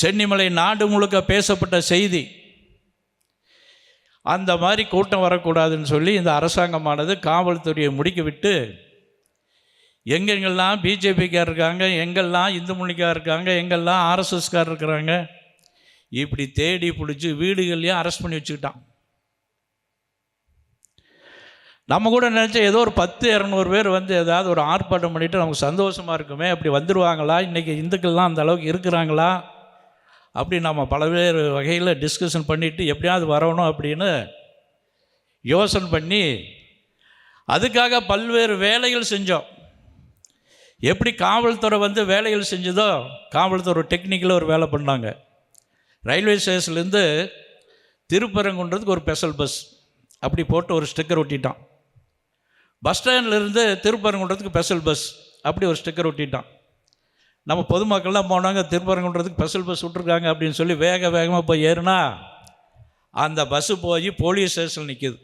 சென்னிமலை நாடு முழுக்க பேசப்பட்ட செய்தி. அந்த மாதிரி கூட்டம் வரக்கூடாதுன்னு சொல்லி இந்த அரசாங்கமானது காவல்துறையை முடிக்க விட்டு எங்கெங்கெல்லாம் பிஜேபிக்கார் இருக்காங்க எங்கெல்லாம் இந்து மொழிக்கார் இருக்காங்க எங்கெல்லாம் ஆர்எஸ்எஸ்கார் இருக்கிறாங்க இப்படி தேடி பிடிச்சி வீடுகள்லையும் அரெஸ்ட் பண்ணி வச்சுக்கிட்டான். நம்ம கூட நினச்ச ஏதோ ஒரு பத்து இரநூறு பேர் வந்து ஏதாவது ஒரு ஆர்ப்பாட்டம் பண்ணிவிட்டு நமக்கு சந்தோஷமாக இருக்குமே அப்படி வந்துடுவாங்களா இன்றைக்கி இந்துக்கள்லாம் அந்த அளவுக்கு இருக்கிறாங்களா? அப்படி நம்ம பலவேறு வகையில் டிஸ்கஷன் பண்ணிவிட்டு எப்படியாவது வரணும் அப்படின்னு யோசனை பண்ணி அதுக்காக பல்வேறு வேலைகள் செஞ்சோம். எப்படி காவல்துறை வந்து வேலைகள் செஞ்சதோ காவல்துறை டெக்னிக்கில் ஒரு வேலை பண்ணாங்க. ரயில்வே ஸ்டேஷன்லேருந்து திருப்பரங்குன்றதுக்கு ஒரு ஸ்பெஷல் பஸ் அப்படி போட்டு ஒரு ஸ்டிக்கர் ஒட்டிட்டான். பஸ் ஸ்டாண்ட்லேருந்து திருப்பரங்குன்றதுக்கு ஸ்பெஷல் பஸ் அப்படி ஒரு ஸ்டிக்கர் ஒட்டிட்டான். நம்ம பொதுமக்கள்லாம் போனாங்க திருப்பரங்குன்றதுக்கு ஸ்பெஷல் பஸ் விட்ருக்காங்க அப்படின்னு சொல்லி வேக வேகமாக போய் ஏறுனா அந்த பஸ்ஸு போய் போலீஸ் ஸ்டேஷன் நிற்கிது